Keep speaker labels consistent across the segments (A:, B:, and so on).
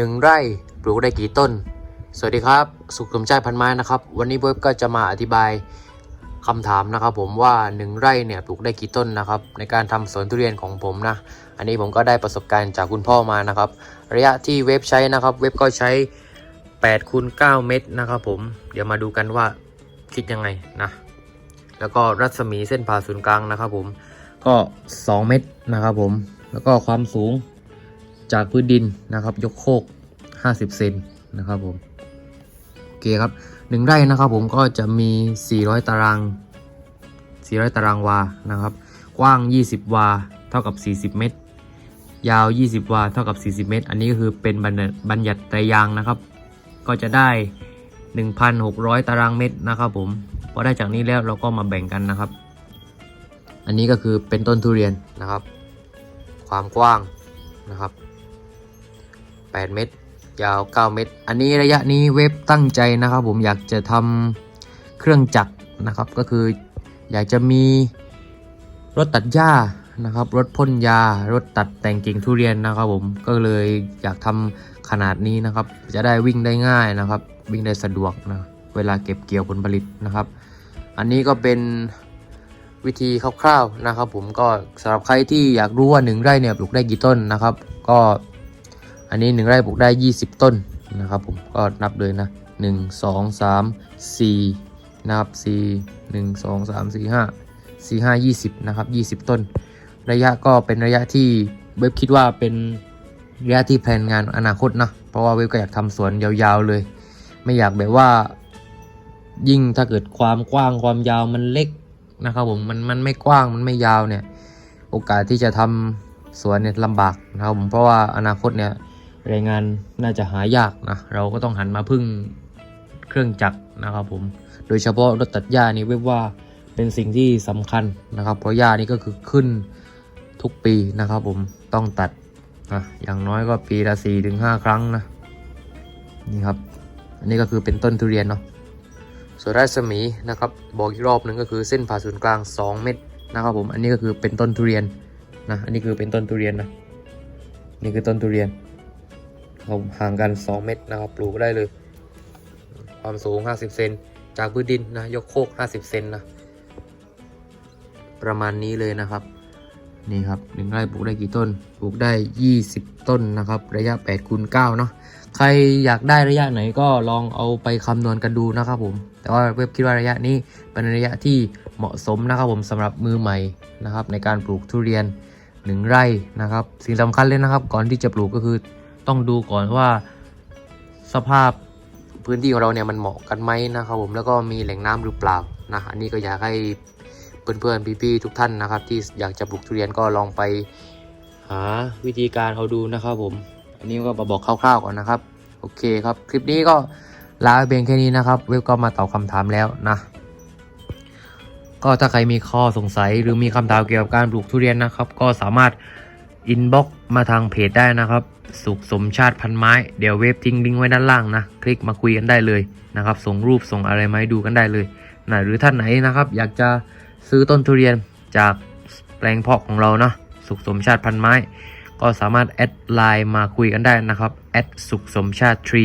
A: หนึ่งไร่ปลูกได้กี่ต้น สวัสดีครับ สุขสมชาพันไม้นะครับ วันนี้เว็บก็จะมาอธิบายคำถามนะครับ ผมว่าหนึ่งไร่เนี่ยปลูกได้กี่ต้นนะครับ ในการทำสวนทุเรียนของผมนะ อันนี้ผมก็ได้ประสบการณ์จากคุณพ่อมานะครับ ระยะที่เว็บใช้นะครับ เว็บก็ใช้8คูณ9เมตรนะครับ ผมเดี๋ยวมาดูกันว่าคิดยังไงนะแล้วก็รัศมีเส้นผ่าศูนย์กลางนะครับ ผมก็ 2 เมตรนะครับ ผมแล้วก็ความสูง จากพื้นดินนะครับ ยกโคก 50 เซนนะครับผมโอเคครับหนึ่งไร่นะครับผมก็จะมี 400 ตาราง 400 ตารางวานะครับ กว้าง 20 วา เท่ากับ 40 เมตร ยาว 20 วา เท่ากับ 40 เมตร อันนี้ก็คือเป็นบัญญัติติไตรยางนะครับ ก็จะได้ 1,600 ตารางเมตรนะครับผมพอได้จากนี้แล้วเราก็มาแบ่งกันนะครับ อันนี้ก็คือเป็นต้นทุเรียนนะครับ ความกว้างนะครับ 8 เมตร ยาว 9 เมตร อันนี้ระยะนี้เว็บตั้งใจนะครับ ผมอยากจะทำเครื่องจักรนะครับ ก็คืออยากจะมีรถตัดหญ้านะครับ รถพ่นยา รถตัดแต่งกิ่งทุเรียนนะครับ ผมก็เลยอยากทำขนาดนี้นะครับ จะได้วิ่งได้ง่ายนะครับ วิ่งได้สะดวกนะเวลาเก็บเกี่ยวผลผลิตนะครับ อันนี้ก็เป็นวิธีคร่าวๆนะครับ ผมก็สำหรับใครที่อยากรู้ว่า1ไร่เนี่ยปลูกได้กี่ต้นนะครับ ก็ อันนี้ 1 ไร่ปลูกได้ 20 ต้นนะครับผมก็นับเลยนะ 1 2 3 4 นะครับ 4 1 2 3 4 5 4 5 20 นะครับ 20 ต้น ระยะก็เป็นระยะที่เว็บคิดว่าเป็นระยะที่แผนงานอนาคตนะเพราะว่าเว็บก็อยากทำสวนยาวๆเลย ไม่อยากแบบว่า ยิ่งถ้าเกิดความกว้างความยาวมันเล็กนะครับผมมันมันไม่กว้างมันไม่ยาวเนี่ย โอกาสที่จะทำสวนเนี่ยลำบากนะครับผมเพราะว่าอนาคตเนี่ย แรงงานน่าจะหายากนะเราก็ต้องหันมาพึ่งเครื่องจักรนะครับผมโดยเฉพาะรถตัดหญ้านี่เว็บว่าเป็นสิ่งที่สำคัญนะครับ เพราะหญ้านี่ก็คือขึ้นทุกปีนะครับผมต้องตัดนะอย่างน้อยก็ปีละ4-5ถึงหครั้งนะนี่ครับ อันนี้ก็คือเป็นต้นทุเรียนเนาะส่วนรัศมีนะครับบอกอีกรอบหนึ่งก็คือเส้นผ่าศูนย์กลาง 2 เมตรนะครับผมอันนี้ก็คือเป็นต้นทุเรียนนะอันนี้คือเป็นต้นทุเรียนนะนี่คือต้นทุเรียน ห่างกัน 2 เมตรนะครับปลูกได้เลย ความสูง 50 เซนจากพื้นดินนะยกโคก 50 เซนนะประมาณนี้เลยนะครับ นี่ครับหนึ่งไร่ปลูกได้กี่ต้น ปลูกได้ 20 ต้นนะครับ ระยะ8คูณ9เนาะใครอยากได้ระยะไหนก็ลองเอาไปคำนวณกันดูนะครับผม แต่ว่าเว็บคิดว่าระยะนี้เป็นระยะที่เหมาะสมนะครับผมสำหรับมือใหม่นะครับ ในการปลูกทุเรียน 1 ไร่นะครับ สิ่งสำคัญเลยนะครับ ก่อนที่จะปลูกก็คือ ต้องดูก่อนว่าสภาพพื้นที่ของเราเนี่ยมันเหมาะกันไหมนะครับผมแล้วก็มีแหล่งน้ำหรือเปล่านะอันนี้ก็อยากให้เพื่อนๆพี่ๆทุกท่านนะครับ ที่อยากจะปลูกทุเรียนก็ลองไปหาวิธีการเอาดูนะครับผม อันนี้ก็มาบอกคร่าวๆก่อนนะครับ โอเคครับ คลิปนี้ก็ลาไปเพียงแค่นี้นะครับ เว็บก็มาตอบคำถามแล้วนะ ก็ถ้าใครมีข้อสงสัยหรือมีคำถามเกี่ยวกับการปลูกทุเรียนนะครับ ก็สามารถ อินบ็อกมาทางเพจได้นะครับ สุขสมชาติพันไม้ เดี๋ยวเว็บทิ้งลิงก์ไว้ด้านล่างนะ คลิกมาคุยกันได้เลยนะครับ ส่งรูปส่งอะไรมาให้ดูกันได้เลยนะหรือท่านไหนนะครับ อยากจะซื้อต้นทุเรียนจากแปลงเพาะของเรานะสุขสมชาติพันไม้ ก็สามารถแอดไลน์มาคุยกันได้นะครับแอดสุขสมชาติทรี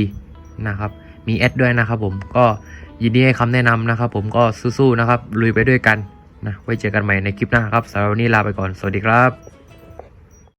A: นะครับมีแอดด้วยนะครับผมก็ยินดีให้คำแนะนำนะครับ ผมก็สู้ๆนะครับลุยไปด้วยกันนะไว้เจอกันใหม่ในคลิปหน้าครับสำหรับวันนี้ลาไปก่อนสวัสดีครับ